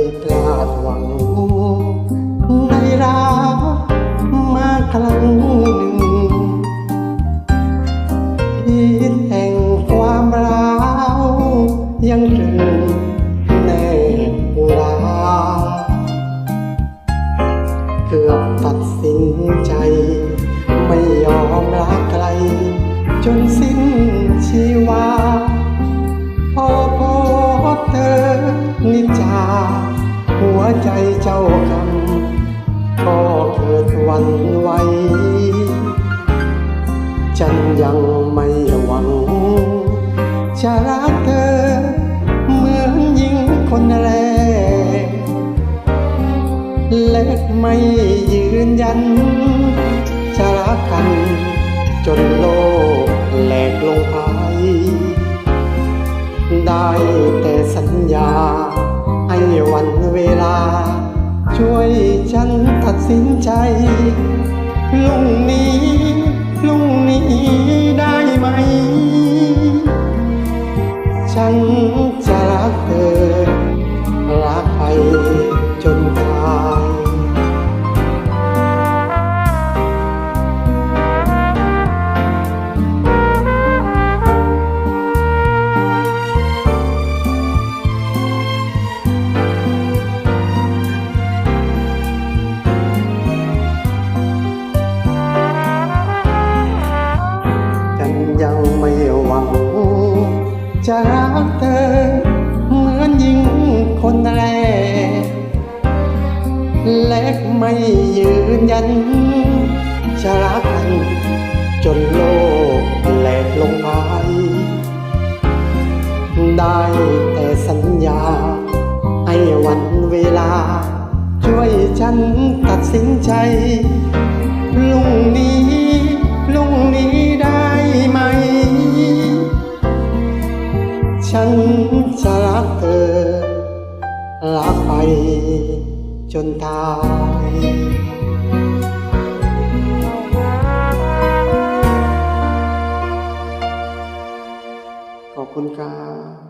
ยพลาดหวังในรักมาครั้งหนึ่งพิษแห่งความร้าวยังตรึงแน่ราเกือบตัดสินใจ ไม่ยอมรักใครจนสิ้น ใจเจ้าคำก็เกิดวันไหวฉันยังไม่หวัง จะรักเธอ เหมือนหญิงคนแรกและไม่ยืนยัน จะรักกัน จนโลกแหลกลงไป ได้แต่สัญญา ให้วันเวลา ช่วยฉันตัดสินใจลุงนี้ลุงนี้ได้ไหม ฉันจะรักเธอ ยังไม่หวังจะรักเธอเหมือนหญิงคนแรกและไม่ยืนยัน จะรักกันจนโลกแหลกลงไป ได้แต่สัญญา ให้วันเวลา ช่วยฉันตัดสินใจลงนี้ ฉันจะรักเธอรักไปจนตายขอบคุณครับ